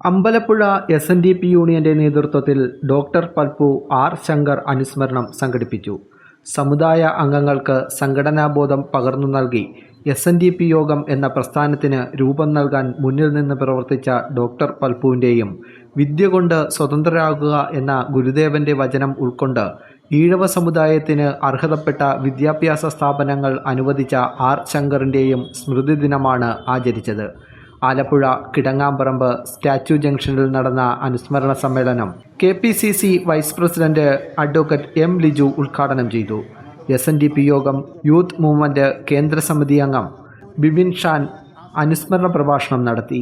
Ambalappuzha S N D P യൂണിയന്റെ നേതൃത്വത്തിൽ doctor Palpu R Shankar അനുസ്മരണം സംഘടിപ്പിച്ചു. സമുദായ അംഗങ്ങൾക്ക് സംഘടനാബോധം പകർന്നു നൽകി എസ് എൻ ഡി പി യോഗം എന്ന പ്രസ്ഥാനത്തിന് രൂപം നൽകാൻ മുന്നിൽ നിന്ന് പ്രവർത്തിച്ച ഡോക്ടർ പൽപ്പുവിന്റെയും വിദ്യ കൊണ്ട് സ്വതന്ത്രരാകുക എന്ന ഗുരുദേവന്റെ വചനം ഉൾക്കൊണ്ട് ഈഴവ സമുദായത്തിന് അർഹതപ്പെട്ട വിദ്യാഭ്യാസ സ്ഥാപനങ്ങൾ അനുവദിച്ച ആർ ശങ്കറിന്റെയും സ്മൃതിദിനമാണ് ആചരിച്ചത്. ആലപ്പുഴ കിടങ്ങാമ്പറമ്പ് സ്റ്റാച്യു ജംഗ്ഷനിൽ നടന്ന അനുസ്മരണ സമ്മേളനം K P C C vice president advocate M Liju ഉദ്ഘാടനം ചെയ്തു. എസ് എൻ ഡി പി യോഗം യൂത്ത് മൂവ്മെന്റ് കേന്ദ്ര സമിതി അംഗം ബിബിൻ ഷാൻ അനുസ്മരണ പ്രഭാഷണം നടത്തി.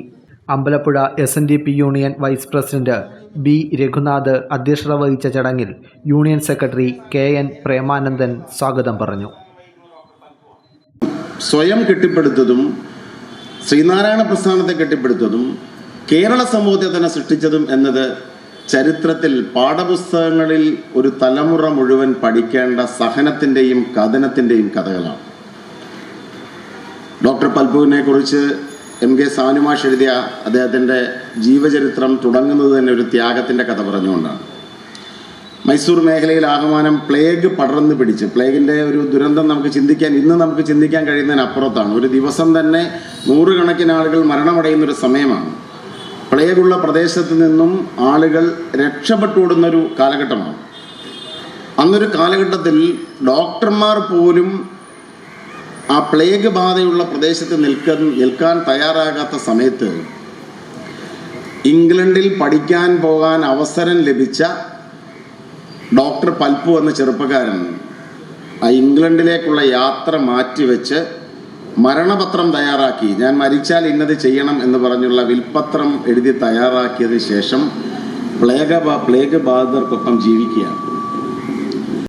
Ambalappuzha S N D P union vice president B Raghunath അധ്യക്ഷത വഹിച്ച ചടങ്ങിൽ union secretary K N Premanandan സ്വാഗതം പറഞ്ഞു. സ്വയം കെട്ടിപ്പടുത്തതും ശ്രീനാരായണ പ്രസ്ഥാനത്തെ കെട്ടിപ്പടുത്തതും കേരള സമൂഹത്തെ തന്നെ സൃഷ്ടിച്ചതും എന്നത് ചരിത്രത്തിൽ പാഠപുസ്തകങ്ങളിൽ ഒരു തലമുറ മുഴുവൻ പഠിക്കേണ്ട സഹനത്തിന്റെയും കഥനത്തിന്റെയും കഥകളാണ്. ഡോക്ടർ പൽപുവിനെ കുറിച്ച് എം കെ സാനുമാഷ് എഴുതിയ അദ്ദേഹത്തിന്റെ ജീവചരിത്രം തുടങ്ങുന്നത് തന്നെ ഒരു ത്യാഗത്തിന്റെ കഥ പറഞ്ഞുകൊണ്ടാണ്. മൈസൂർ മേഖലയിൽ ആകമാനം പ്ലേഗ് പടർന്നു പിടിച്ച്. പ്ലേഗിന്റെ ഒരു ദുരന്തം നമുക്ക് ചിന്തിക്കാൻ ഇന്ന് നമുക്ക് ചിന്തിക്കാൻ കഴിയുന്നതിനപ്പുറത്താണ്. ഒരു ദിവസം തന്നെ നൂറുകണക്കിന് ആളുകൾ മരണമടയുന്ന ഒരു സമയമാണ് പ്ലേഗുള്ള പ്രദേശത്ത് നിന്നും ആളുകൾ രക്ഷപ്പെട്ടോടുന്ന ഒരു കാലഘട്ടമാണ്. അന്നൊരു കാലഘട്ടത്തിൽ ഡോക്ടർമാർ പോലും ആ പ്ലേഗ് ബാധയുള്ള പ്രദേശത്ത് നിൽക്കാൻ നിൽക്കാൻ തയ്യാറാകാത്ത സമയത്ത് ഇംഗ്ലണ്ടിൽ പഠിക്കാൻ പോകാൻ അവസരം ലഭിച്ച ഡോക്ടർ പൽപ്പു എന്ന ചെറുപ്പക്കാരൻ ആ ഇംഗ്ലണ്ടിലേക്കുള്ള യാത്ര മാറ്റിവെച്ച് മരണപത്രം തയ്യാറാക്കി. ഞാൻ മരിച്ചാൽ ഇന്നത് ചെയ്യണം എന്ന് പറഞ്ഞുള്ള വിൽപ്പത്രം എഴുതി തയ്യാറാക്കിയതിന് ശേഷം പ്ലേഗ പ്ലേഗ് ബാധിതർക്കൊപ്പം ജീവിക്കുകയാണ്.